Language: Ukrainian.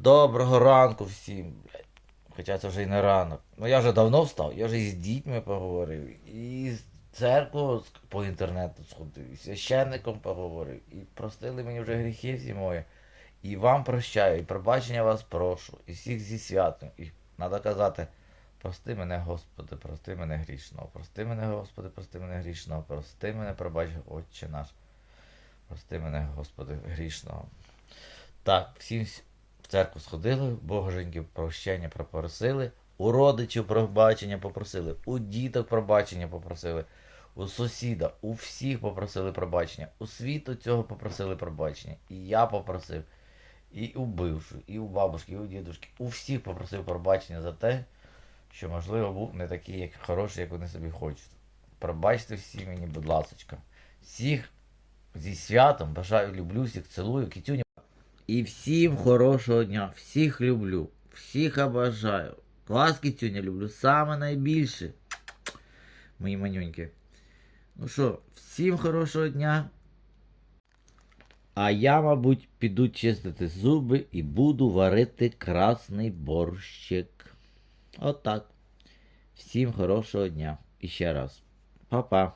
Доброго ранку всім. Хоча це вже і не ранок. Ну я вже давно встав, я вже і з дітьми поговорив, і з церквою по інтернету сходив, і з священником поговорив, і простили мені вже гріхи всі мої. І вам прощаю, і пробачення вас прошу, і всіх зі святом. І треба казати, прости мене, Господи, прости мене грішного, прости мене, Господи, прости мене грішного, прости мене, пробач, Отче наш. Прости мене, Господи, грішного. Так, всім церкву сходили, боженьки прощення попросили, у родичів пробачення попросили, у діток пробачення попросили, у сусіда, у всіх попросили пробачення, у світу цього попросили пробачення. І я попросив, і у бившу, і у бабушки, і у дідушки, у всіх попросив пробачення за те, що, можливо, був не такий, як хороший, як вони собі хочуть. Пробачте всі мені, будь ласочка. Всіх зі святом бажаю, люблю, всіх цілую, кітюня. І всім хорошого дня, всіх люблю, всіх обожаю. Вас, кітюня, люблю саме найбільше. Мої манюньки. Ну що, всім хорошого дня. А я, мабуть, піду чистити зуби і буду варити красний борщик. Отак. Всім хорошого дня. І ще раз. Па-па.